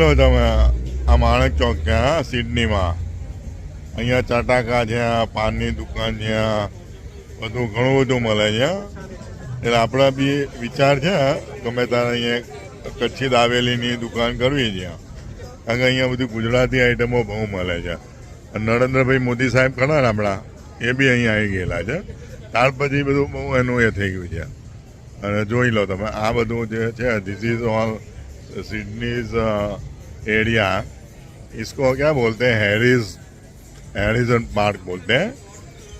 લો તમે આ માણેક ચોક છે સિડનીમાં અહીંયા ચટાકા છે પાનની દુકાન છે બધું ઘણું બધું મળે છે એટલે આપણા બી વિચાર છે ગમે તારે અહીંયા કચ્છી દાવેલીની દુકાન કરવી છે કારણ કે અહીંયા બધી ગુજરાતી આઈટમો બહુ મળે છે નરેન્દ્રભાઈ મોદી સાહેબ ખરા ને આપણા એ બી અહીંયા આવી ગયેલા છે ત્યાર પછી બધું બહુ એનું એ થઈ ગયું છે અને જોઈ લો તમે આ બધું જે છે this is all Sydney's area uh, इसको क्या बोलते हैं हैरिस हैरिजन पार्क बोलते हैं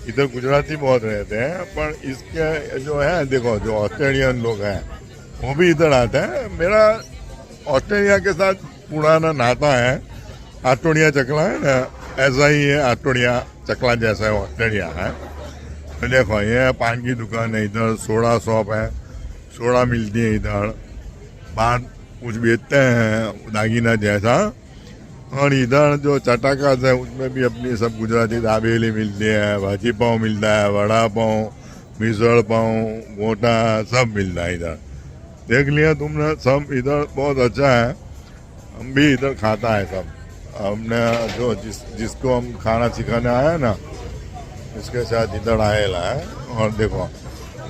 इधर गुजराती बहुत रहते हैं पर इसके जो है देखो जो ऑस्ट्रेलियन लोग हैं वो भी इधर आते हैं मेरा ऑस्ट्रेलिया के साथ पुराना नाता है आटोड़िया चकला है ना ऐसा ही है आटोड़िया चकला जैसा है ऑस्ट्रेलिया है तो देखो ये पान की दुकान है इधर सोडा शॉप है सोडा मिलती है इधर बाहर कुछ बेचते हैं दागीना जैसा और इधर जो चटाका है उसमें भी अपनी सब गुजराती दाबेली मिलती है भाजी पाव मिलता है वड़ा पाव मिसल पाव गोटा सब मिलता है इधर देख लिया तुमने सब इधर बहुत अच्छा है हम भी इधर खाता है सब हमने जो जिस जिसको हम खाना सिखाने आया ना उसके साथ इधर आएगा है और देखो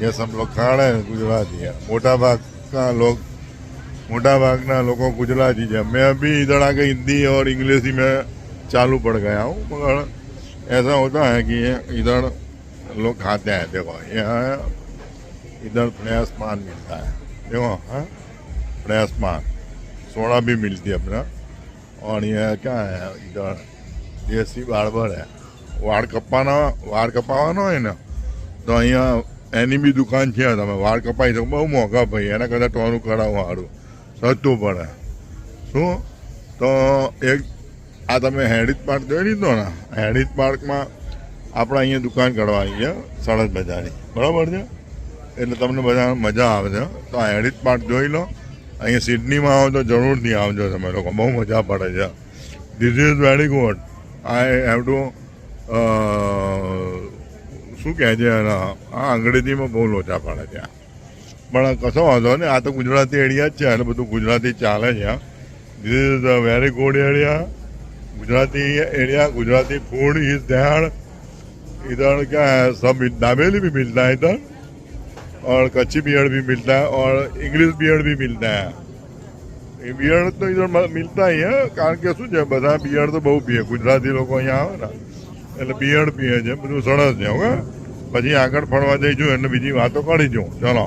ये सब लोग खा रहे हैं गुजराती है मोटा भाग का लोग मोटा भागना लोग गुजराती है मैं अभी इधर आके हिंदी और इंग्लिश ही में चालू पड़ गया हूँ मगर ऐसा होता है कि इधर लोग खाते हैं देखो यहाँ इधर फ्रेश पान मिलता है देखो हाँ फ्रेश पान सोडा भी मिलती है अपना और यह क्या है इधर દેશી બાર્બર હે વાળ કપાના વાળ કપાવાનો હોય ને તો અહીંયા એની બી દુકાન છે તમે વાળ કપાઈ શકો બહુ મોંઘા ભાઈ એના કરતાં ટોનું કરાવવું સારું થતું પડે શું તો એક આ તમે હેડિત પાર્ક જોઈ લીધો ને હેરિજ પાર્કમાં આપણે અહીંયા દુકાન કરવાની છે સડક બજારની બરાબર છે એટલે તમને બધા મજા આવે છે તો આ હેરિજ પાર્ક જોઈ લો અહીંયા સિડનીમાં આવો તો જરૂરથી આવજો તમે લોકો બહુ મજા પડે છે this is very good I have to શું કહે છે આ અંગ્રેજીમાં બહુ લોચા પડે ત્યાં પણ કશો વાંધો ને આ તો ગુજરાતી એરિયા જ છે અને બધું ગુજરાતી ચાલે છે this is a very good area Gujarati area Gujarati food is ધ્યાન इधर ક્યાં है सब दाबेली મિલતા मिलता है इधर और कच्ची बियर भी मिलता है और इंग्लिश बियर भी मिलता है તો ઇધર મિલતા અહીંયા કારણ કે શું છે બધા બિયર તો બહુ પીએ ગુજરાતી લોકો અહીંયા આવે ને એટલે બિયર પીએ છે બધું સરસ છે હવે પછી આગળ ફરવા જઈશું એટલે બીજી વાતો કરી જઉં ચલો